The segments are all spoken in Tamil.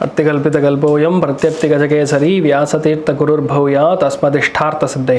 அத்திகல்பிதகல்போயம் பிரத்யர்த்திகஜகேசரி வியாசதீர்த்த குருர்பௌயா தஸ்மதிஷ்டார்த்த சித்தே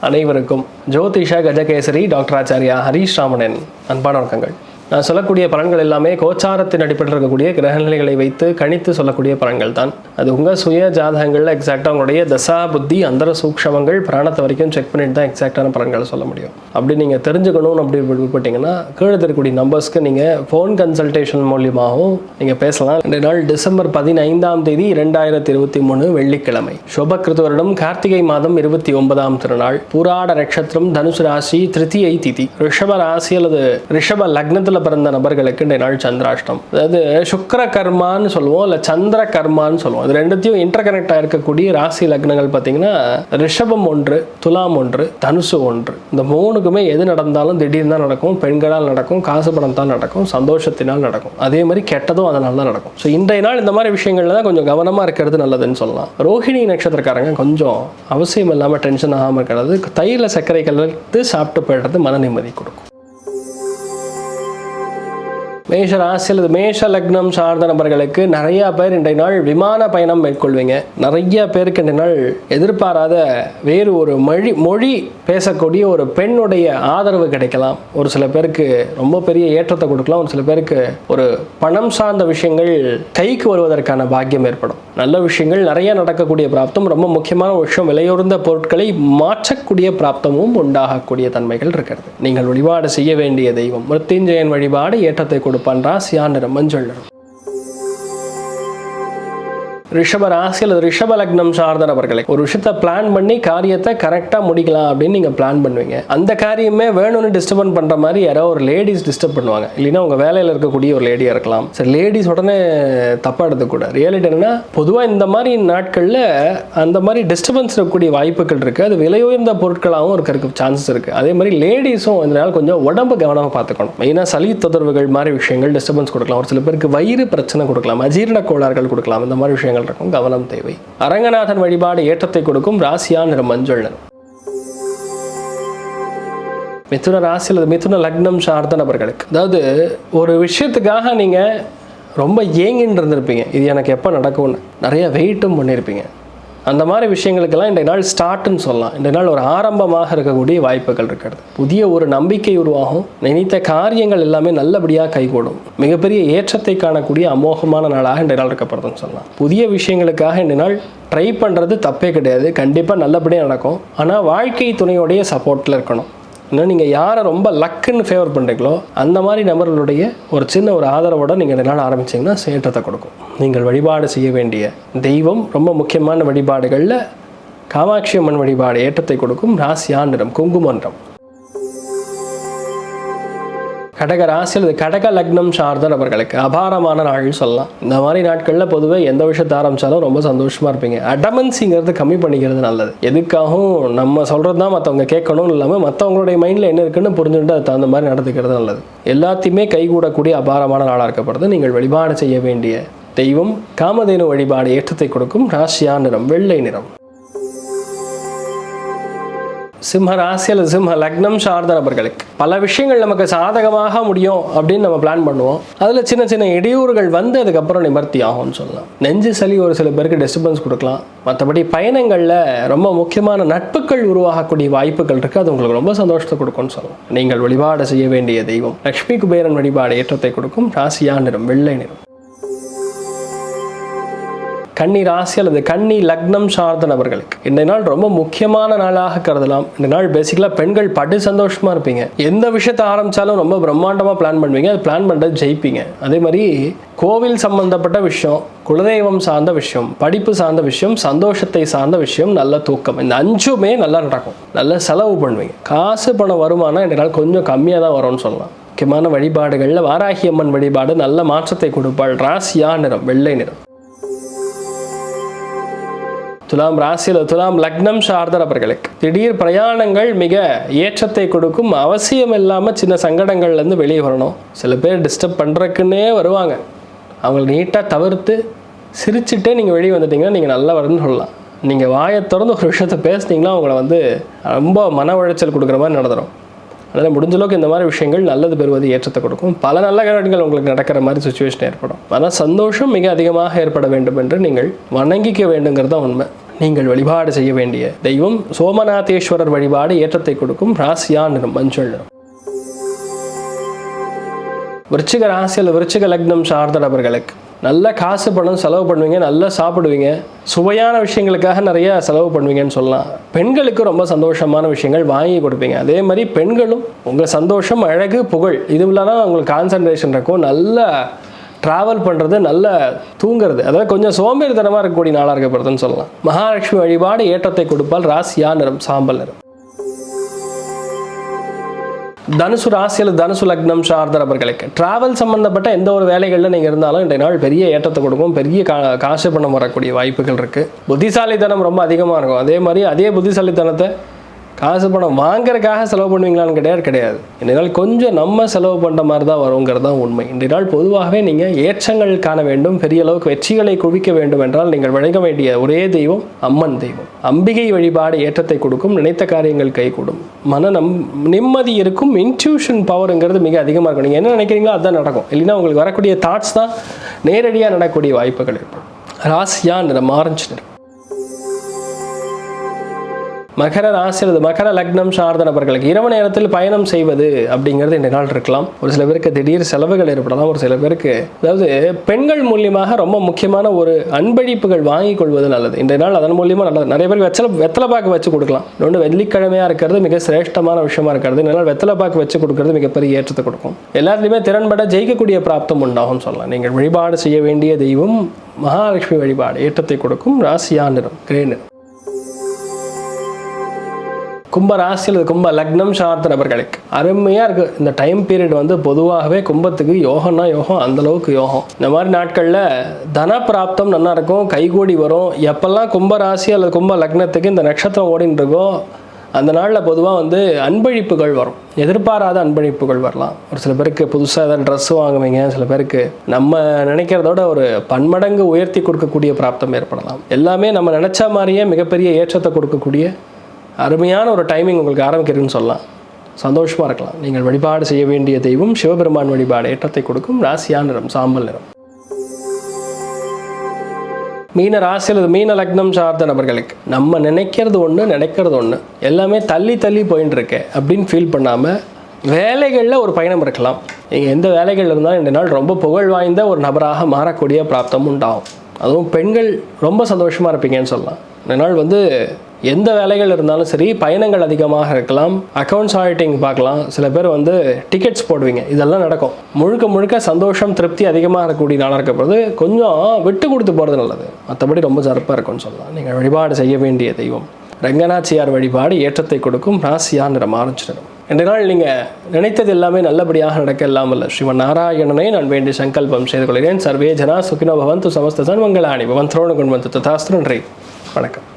அனைவருக்கும் ஜோதிஷ கஜகேசரி டாக்டர் ஆச்சாரியா ஹரீஷ் ராமனின் அன்பான வணக்கங்கள் நான் சொல்லக்கூடிய பலன்கள் எல்லாமே கோச்சாரத்தின் அடிப்படையில் இருக்கக்கூடிய கிரகநிலைகளை வைத்து கணித்து சொல்லக்கூடிய பலன்கள் தான். அது உங்கள் சுய ஜாதகங்களில் எக்ஸாக்டாக உங்களுடைய தசா புத்தி அந்தர சூக்ஷமங்கள் பிராணத்தை வரைக்கும் செக் பண்ணிட்டு தான் எக்ஸாக்டான பலன்களை சொல்ல முடியும். அப்படி நீங்கள் தெரிஞ்சுக்கணும் அப்படி விருப்பப்பட்டீங்கன்னா கீழே இருக்கக்கூடிய நம்பர்ஸ்க்கு நீங்கள் ஃபோன் கன்சல்டேஷன் மூலியமாகவும் நீங்கள் பேசலாம். ரெண்டு நாள் டிசம்பர் பதினைந்தாம் தேதி இரண்டாயிரத்தி இருபத்தி மூணு வெள்ளிக்கிழமை. சுபகிருத வருடம் கார்த்திகை மாதம் இருபத்தி ஒன்பதாம் திருநாள். பூராட நட்சத்திரம் தனுசு ராசி திருத்தியை திதி. ரிஷப ராசி அல்லது ரிஷப லக்னத்தில் பிறந்த நபர்களுக்கு இந்த நாள் சந்திராஷ்டம். அதாவது சுக்கர கர்மான்னு சொல்லுவோம் இல்லை சந்திர கர்மான்னு சொல்லுவோம். அது ரெண்டுத்தையும் இன்டர் கனெக்ட் இருக்கக்கூடிய ராசி லக்னங்கள் பார்த்தீங்கன்னா ரிஷபம் ஒன்று துலாம் ஒன்று தனுசு ஒன்று. இந்த மூணுக்குமே எது நடந்தாலும் திடீர்னு தான் நடக்கும். பெண்களால் நடக்கும் காசு பணம் தான் நடக்கும் சந்தோஷத்தினால் நடக்கும். அதே மாதிரி கெட்டதும் அதனால தான் நடக்கும். ஸோ இன்றைய நாள் இந்த மாதிரி விஷயங்கள்ல தான் கொஞ்சம் கவனமாக இருக்கிறது நல்லதுன்னு சொல்லலாம். ரோஹிணி நட்சத்திரக்காரங்க கொஞ்சம் அவசியம் இல்லாமல் டென்ஷன் ஆகாமல் இருக்கிறது. தைல சர்க்கரை கலந்து சாப்பிட்டு போயிடுறது மன நிம்மதி கொடுக்கும். மேஷ ராசி அல்லது மேஷ லக்னம் சார்ந்த நபர்களுக்கு நிறைய பேர் இன்றைய நாள் விமான பயணம் மேற்கொள்வீங்க. நிறைய பேருக்கு இன்றைய நாள் எதிர்பாராத வேறு ஒரு மொழி மொழி பேசக்கூடிய ஒரு பெண்ணுடைய ஆதரவு கிடைக்கலாம். ஒரு சில பேருக்கு ரொம்ப பெரிய ஏற்றத்தை கொடுக்கலாம். ஒரு சில பேருக்கு ஒரு பணம் சார்ந்த விஷயங்கள் கைக்கு வருவதற்கான பாக்கியம் ஏற்படும். நல்ல விஷயங்கள் நிறைய நடக்கக்கூடிய பிராப்தம் ரொம்ப முக்கியமான விஷயம் விலையுறந்த பொருட்களை மாற்றக்கூடிய பிராப்தமும் உண்டாகக்கூடிய தன்மைகள் இருக்கிறது. நீங்கள் வழிபாடு செய்ய வேண்டிய தெய்வம் மிருத்யுஞ்சயன் வழிபாடு ஏற்றத்தை கொடுப்பான் ராசியா நிறம் மஞ்சள் நிறம். ரிஷப ராசி அல்லது ரிஷப லக்னம் சார்ந்த நபர்களை ஒரு விஷயத்த பிளான் பண்ணி காரியத்தை கரெக்டாக முடிக்கலாம் அப்படின்னு நீங்கள் பிளான் பண்ணுவீங்க. அந்த காரியமே வேணும்னு டிஸ்டர்பன் பண்ணுற மாதிரி யாரோ ஒரு லேடிஸ் டிஸ்டர்ப் பண்ணுவாங்க. இல்லைன்னா உங்கள் வேலையில் இருக்கக்கூடிய ஒரு லேடியாக இருக்கலாம். சரி லேடிஸ் உடனே தப்பாக எடுத்துக்கூடாது. ரியாலிட்டி என்னன்னா பொதுவாக இந்த மாதிரி நாட்களில் அந்த மாதிரி டிஸ்டர்பன்ஸ் இருக்கக்கூடிய வாய்ப்புகள் இருக்குது அது விலை உயர்ந்த பொருட்களாகவும் இருக்கிறதுக்கு சான்சஸ் இருக்குது அதே மாதிரி லேடிஸும் இதனால் கொஞ்சம் உடம்பு கவனமாக பார்த்துக்கணும். மெயினாக சளி தொடர்புகள் மாதிரி விஷயங்கள் டிஸ்டர்பன்ஸ் கொடுக்கலாம். ஒரு சில பேருக்கு வயிறு பிரச்சனை கொடுக்கலாம். அஜீரண கோளாறுகள் கொடுக்கலாம். இந்த மாதிரி விஷயங்கள் இருக்கும் கவனம் தேவை. அரங்கநாதன் வழிபாடு ஏற்றத்தை கொடுக்கும் ராசியா நிறம் மஞ்சள் நிறம் மிதுன ராசி அல்லது மிதுன லக்னம் சார்ந்த நபர்களுக்கு. அதாவது ஒரு விஷயத்துக்காக நீங்கள் ரொம்ப ஏங்கின்னு இருந்திருப்பீங்க. இது எனக்கு எப்போ நடக்கும்னு. நிறைய வெயிட்டும் பண்ணியிருப்பீங்க அந்த மாதிரி விஷயங்களுக்கெல்லாம் இன்றைய நாள் ஸ்டார்ட்னு சொல்லலாம். இன்றைய நாள் ஒரு ஆரம்பமாக இருக்கக்கூடிய வாய்ப்புகள் இருக்கிறது. புதிய ஒரு நம்பிக்கை உருவாகும். நினைத்த காரியங்கள் எல்லாமே நல்லபடியாக கைகூடும். மிகப்பெரிய ஏற்றத்தை காணக்கூடிய அமோகமான நாளாக இன்றைய நாள் இருக்கப்படுதுன்னு சொல்லலாம். புதிய விஷயங்களுக்காக இன்றைய நாள் ட்ரை பண்ணுறது தப்பே கிடையாது. கண்டிப்பாக நல்லபடியாக நடக்கும். ஆனால் வாழ்க்கை துணையோடைய சப்போர்ட்டில் இருக்கணும். இன்னும் நீங்கள் யாரை ரொம்ப லக்குன்னு ஃபேவர் பண்ணுறீங்களோ அந்த மாதிரி நபர்களுடைய ஒரு சின்ன ஒரு ஆதரவோடு நீங்கள் இதனால் ஆரம்பிச்சிங்கன்னா சேற்றத்தை கொடுக்கும். நீங்கள் வழிபாடு செய்ய வேண்டிய தெய்வம் ரொம்ப முக்கியமான வழிபாடுகளில் காமாட்சி அம்மன் வழிபாடு ஏற்றத்தை கொடுக்கும். ராசியா நிறம் குங்குமன்றம் கடக ராசி அல்லது கடக லக்னம் சார்ந்த நபர்களுக்கு அபாரமான நாள் சொல்லலாம். இந்த மாதிரி நாட்களில் பொதுவாக எந்த விஷயத்தை ஆரம்பித்தாலும் ரொம்ப சந்தோஷமாக இருப்பீங்க. அடமன்ஸிங்கிறது கம்மி பண்ணிக்கிறது நல்லது. எதுக்காகவும் நம்ம சொல்கிறது தான் மற்றவங்க கேட்கணும்னு இல்லாமல் மற்றவங்களுடைய மைண்டில் என்ன இருக்குன்னு புரிஞ்சுட்டு அது தகுந்த மாதிரி நடந்துக்கிறது நல்லது. எல்லாத்தையுமே கைகூடக்கூடிய அபாரமான நாளாக இருக்கப்படுது நீங்கள் வழிபாடு செய்ய வேண்டிய தெய்வம் காமதேனு வழிபாடு ஏற்றத்தை கொடுக்கும் ராசியா நிறம் வெள்ளை நிறம். சிம்ம ராசி அல்லது சிம்ம லக்னம் சார்ந்த நபர்களுக்கு. பல விஷயங்கள் நமக்கு சாதகமாக முடியும் அப்படின்னு நம்ம பிளான் பண்ணுவோம். அதில் சின்ன சின்ன இடையூறுகள் வந்து அதுக்கப்புறம் நிவர்த்தி ஆகும்னு சொல்லலாம். நெஞ்சு சளி ஒரு சில பேருக்கு டிஸ்டர்பன்ஸ் கொடுக்கலாம். மற்றபடி பயணங்களில் ரொம்ப முக்கியமான நட்புகள் உருவாகக்கூடிய வாய்ப்புகள் இருக்குது அது உங்களுக்கு ரொம்ப சந்தோஷத்தை கொடுக்கும்னு சொல்லலாம். நீங்கள் வழிபாடு செய்ய வேண்டிய தெய்வம். லக்ஷ்மி குபேரன் வழிபாடு ஏற்றத்தை கொடுக்கும். ராசியா நிறம் வெள்ளை நிறம். கன்னி ராசி அல்லது கன்னி லக்னம் சார்ந்த நபர்களுக்கு. இந்த நாள் ரொம்ப முக்கியமான நாளாக கருதலாம். இந்த நாள் பேசிக்கலாக பெண்கள் படு சந்தோஷமாக இருப்பீங்க. எந்த விஷயத்தை ஆரம்பித்தாலும் ரொம்ப பிரம்மாண்டமாக பிளான் பண்ணுவீங்க. அது பிளான் பண்ணுறது ஜெயிப்பீங்க. அதே மாதிரி கோவில் சம்பந்தப்பட்ட விஷயம் குலதெய்வம் சார்ந்த விஷயம் படிப்பு சார்ந்த விஷயம் சந்தோஷத்தை சார்ந்த விஷயம் நல்ல தூக்கம். இந்த அஞ்சுமே நல்லா நடக்கும். நல்லா செலவு பண்ணுவீங்க. காசு பணம் வருமானம் இந்த நாள் கொஞ்சம் கம்மியாக தான் வரும்னு சொல்லலாம். முக்கியமான வழிபாடுகளில் வாராகி அம்மன் வழிபாடு நல்ல மாற்றத்தை கொடுப்பாள். ராசியா நிறம் வெள்ளை நிறம். துலாம் ராசியில் துலாம் லக்னம் சார்ந்த நபர்களுக்கு திடீர் பிரயாணங்கள் மிக ஏற்றத்தை கொடுக்கும் அவசியம் இல்லாமல் சின்ன சங்கடங்கள்லேருந்து வெளியே வரணும். சில பேர் டிஸ்டர்ப் பண்ணுறக்குன்னே வருவாங்க. அவங்களை நீட்டாக தவிர்த்து சிரிச்சுட்டே நீங்கள் வெளியே வந்துட்டீங்கன்னா நீங்கள் நல்லா வருதுன்னு சொல்லலாம். நீங்கள் வாயை திறந்து ஒரு விஷயத்தை பேசுனீங்கன்னா அவங்கள வந்து ரொம்ப மன உளைச்சல் கொடுக்குற மாதிரி நடந்துடும் அதனால் முடிஞ்ச அளவுக்கு இந்த மாதிரி விஷயங்கள் நல்லது பெறுவது ஏற்றத்தை கொடுக்கும். பல நல்ல காரியங்கள் உங்களுக்கு நடக்கிற மாதிரி சுச்சுவேஷன் ஏற்படும். ஆனால் சந்தோஷம் மிக அதிகமாக ஏற்பட வேண்டும் என்று நீங்கள் வணங்கிக்க வேண்டுங்கிறது தான் உண்மை. நீங்கள் வழிபாடு செய்ய வேண்டிய தெய்வம் சோமநாதேஸ்வரர் வழிபாடு ஏற்றத்தை கொடுக்கும் ராசியா நிறம் மஞ்சள் நிறம். விருச்சிக ராசியில் விருச்சிக லக்னம் சார்ந்த நபர்களுக்கு நல்ல காசு பணம் செலவு பண்ணுவீங்க நல்லா சாப்பிடுவீங்க. சுவையான விஷயங்களுக்காக நிறைய செலவு பண்ணுவீங்கன்னு சொல்லலாம். பெண்களுக்கு ரொம்ப சந்தோஷமான விஷயங்கள் வாங்கி கொடுப்பீங்க. அதே மாதிரி பெண்களும் உங்கள் சந்தோஷம் அழகு புகழ் இது இல்லைனா உங்களுக்கு கான்சன்ட்ரேஷன் இருக்கும். நல்ல ட்ராவல் பண்ணுறது நல்ல தூங்குறது. அதாவது கொஞ்சம் சோம்பேறித்தனமாக இருக்கக்கூடிய நாளாக இருக்கப்படுதுன்னு சொல்லலாம். மகாலட்சுமி வழிபாடு ஏற்றத்தை கொடுப்பால் ராசியா நிறம்? சாம்பல் நிறம். தனுசு ராசியில் தனுசு லக்னம் சார்ந்த நபர்களுக்கு டிராவல் சம்மந்தப்பட்ட எந்த ஒரு வேலைகளில் நீங்கள் இருந்தாலும் இன்றைய நாள் பெரிய ஏற்றத்தை கொடுக்கும். பெரிய கா காசு பணம் வரக்கூடிய வாய்ப்புகள் இருக்குது புத்திசாலித்தனம் ரொம்ப அதிகமாக இருக்கும். அதே மாதிரி அதே புத்திசாலித்தனத்தை காசு பணம் வாங்குறதுக்காக செலவு பண்ணுவீங்களான்னு கிடையாது கிடையாது. இன்றைய நாள் கொஞ்சம் நம்ம செலவு பண்ணுற மாதிரி தான் வருங்கிறது தான் உண்மை. இன்றைய நாள் பொதுவாகவே நீங்கள் ஏற்றங்கள் காண வேண்டும் பெரிய அளவுக்கு வெற்றிகளை குவிக்க வேண்டும் என்றால் நீங்கள் வழங்க வேண்டிய ஒரே தெய்வம் அம்மன் தெய்வம். அம்பிகை வழிபாடு ஏற்றத்தை கொடுக்கும் நினைத்த காரியங்கள் கைகூடும். மன நம் நிம்மதி இருக்கும் இன்ட்யூஷன் பவருங்கிறது மிக அதிகமாக இருக்கும். நீங்கள் என்ன நினைக்கிறீங்களோ அதுதான் நடக்கும். இல்லைன்னா உங்களுக்கு வரக்கூடிய தாட்ஸ் தான் நேரடியாக நடக்கக்கூடிய வாய்ப்புகள் இருக்கும் ராசியா நிறம் ஆரஞ்சு நிறம். மகர ராசிரது மகர லக்னம் சார்ந்த நபர்களுக்கு இரவு நேரத்தில் பயணம் செய்வது அப்படிங்கிறது இந்த நாள் இருக்கலாம். ஒரு சில பேருக்கு திடீர் செலவுகள் ஏற்படலாம். ஒரு சில பேருக்கு அதாவது பெண்கள் மூலியமாக ரொம்ப முக்கியமான ஒரு அன்பழிப்புகள் வாங்கிக் கொள்வது நல்லது. இந்த நாள் அதன் மூலியமாக நல்லது. நிறைய பேர் வெத்தலை வெத்தலை பாக்கு வச்சு கொடுக்கலாம். இன்னொன்று வெள்ளிக்கிழமையாக இருக்கிறது மிக சிரேஷ்டமான விஷயமா இருக்கிறது. இந்த நாள் வெத்தலை பாக்கு வச்சு கொடுக்கறது மிகப்பெரிய ஏற்றத்தை கொடுக்கும். எல்லாத்துலேயுமே திறன்பட ஜெயிக்கக்கூடிய பிராப்தம் உண்டாகும் சொல்லலாம். நீங்கள் வழிபாடு செய்ய வேண்டிய தெய்வம் மகாலட்சுமி வழிபாடு ஏற்றத்தை கொடுக்கும். ராசியா நிறம் கிரே நிறம். கும்ப ராசி கும்ப லக்னம் சார்ந்த நபர்களுக்கு. அருமையாக இருக்குது இந்த டைம் பீரியட் வந்து பொதுவாகவே கும்பத்துக்கு யோகம்னா யோகம் அந்தளவுக்கு யோகம். இந்த மாதிரி நாட்களில் தன பிராப்தம் நல்லா இருக்கும் கைகூடி வரும். எப்பெல்லாம் கும்ப ராசி அல்லது கும்ப லக்னத்துக்கு இந்த நட்சத்திரம் ஓடின்னு இருக்கோ அந்த நாளில் பொதுவாக வந்து அன்பழிப்புகள் வரும். எதிர்பாராத அன்பழிப்புகள் வரலாம். ஒரு சில பேருக்கு புதுசாக ஏதாவது ட்ரெஸ் வாங்குவீங்க சில பேருக்கு நம்ம நினைக்கிறதோட ஒரு பன்மடங்கு உயர்த்தி கொடுக்கக்கூடிய பிராப்தம் ஏற்படலாம். எல்லாமே நம்ம நினச்ச மாதிரியே மிகப்பெரிய ஏற்றத்தை கொடுக்கக்கூடிய அருமையான ஒரு டைமிங் உங்களுக்கு ஆரம்பிக்கிறதுன்னு சொல்லலாம். சந்தோஷமாக இருக்கலாம். நீங்கள் வழிபாடு செய்ய வேண்டிய தெய்வம் சிவபெருமான் வழிபாடு ஏற்றத்தை கொடுக்கும் ராசியான நிறம் சாம்பல் நிறம். மீன ராசியில் மீன லக்னம் சார்ந்த நபர்களுக்கு நம்ம நினைக்கிறது ஒன்று நினைக்கிறது ஒன்று எல்லாமே தள்ளி தள்ளி போயின்னு இருக்கு அப்படின்னு ஃபீல் பண்ணாமல் வேலைகளில் ஒரு பயணம் இருக்கலாம். நீங்கள் எந்த வேலைகள் இருந்தாலும் இந்த நாள் ரொம்ப புகழ் வாய்ந்த ஒரு நபராக மாறக்கூடிய பிராப்தம் உண்டாகும். அதுவும் பெண்கள் ரொம்ப சந்தோஷமாக இருப்பீங்கன்னு சொல்லலாம். இந்த நாள் வந்து எந்த வேலைகள் இருந்தாலும் சரி பயணங்கள் அதிகமாக இருக்கலாம் அக்கௌண்ட்ஸ் ஆடிட்டிங் பார்க்கலாம். சில பேர் வந்து டிக்கெட்ஸ் போடுவீங்க. இதெல்லாம் நடக்கும். முழுக்க முழுக்க சந்தோஷம் திருப்தி அதிகமாக இருக்கக்கூடிய நாளாக இருக்கப்படுறது கொஞ்சம் விட்டு கொடுத்து போகிறது நல்லது. மற்றபடி ரொம்ப சிறப்பாக இருக்கும்னு சொல்லலாம். நீங்கள் வழிபாடு செய்ய வேண்டிய தெய்வம். ரங்கநாச்சியார் வழிபாடு ஏற்றத்தை கொடுக்கும். ராசியா நிறம் ஆரஞ்சு இன்றைய நாள் நீங்கள் நினைத்தது எல்லாமே நல்லபடியாக நடக்க இல்லாமல் ஸ்ரீமன் நாராயணனை நான் வேண்டி சங்கல்பம் செய்து கொள்கிறேன். சர்வே ஜனா சுகினோ பவந்து சமஸ்த சன்மங்களாணி பவன் திரோணகுண்மந்து ததாஸ்திரன்றி வணக்கம்.